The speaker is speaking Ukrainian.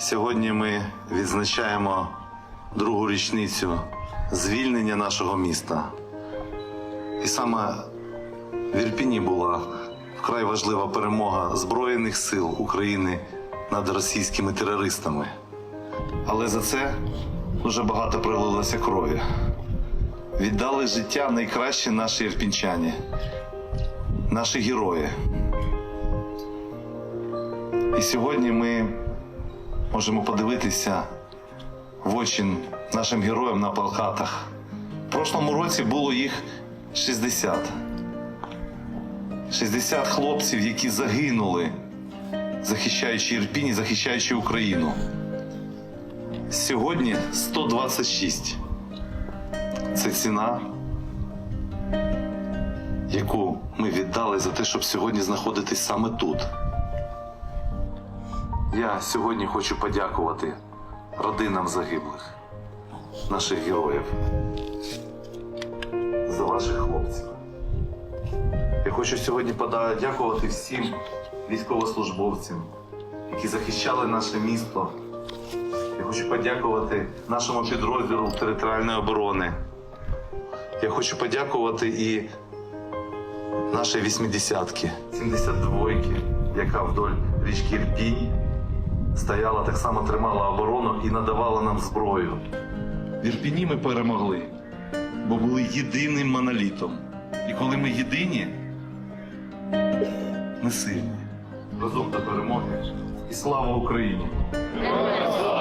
Сьогодні ми відзначаємо другу річницю звільнення нашого міста. І саме в Ірпіні була вкрай важлива перемога Збройних сил України над російськими терористами. Але за це дуже багато пролилося крові. Віддали життя найкращі наші ірпінчані, наші герої. І сьогодні ми можемо подивитися в очі нашим героям на плакатах. В прошлому році було їх 60. 60 хлопців, які загинули, захищаючи Ірпінь захищаючи Україну. Сьогодні 126. Це ціна, яку ми віддали за те, щоб сьогодні знаходитись саме тут. Я сьогодні хочу подякувати родинам загиблих, наших героїв, за ваших хлопців. Я хочу сьогодні подякувати всім військовослужбовцям, які захищали наше місто. Я хочу подякувати нашому підрозділу територіальної оборони. Я хочу подякувати і нашій вісімдесятки, 72-ки, яка вдоль річки Ірпінь стояла, так само тримала оборону і надавала нам зброю. В Ірпіні ми перемогли, бо були єдиним монолітом. І коли ми єдині, ми сильні. Разом до перемоги. І слава Україні! Героям слава!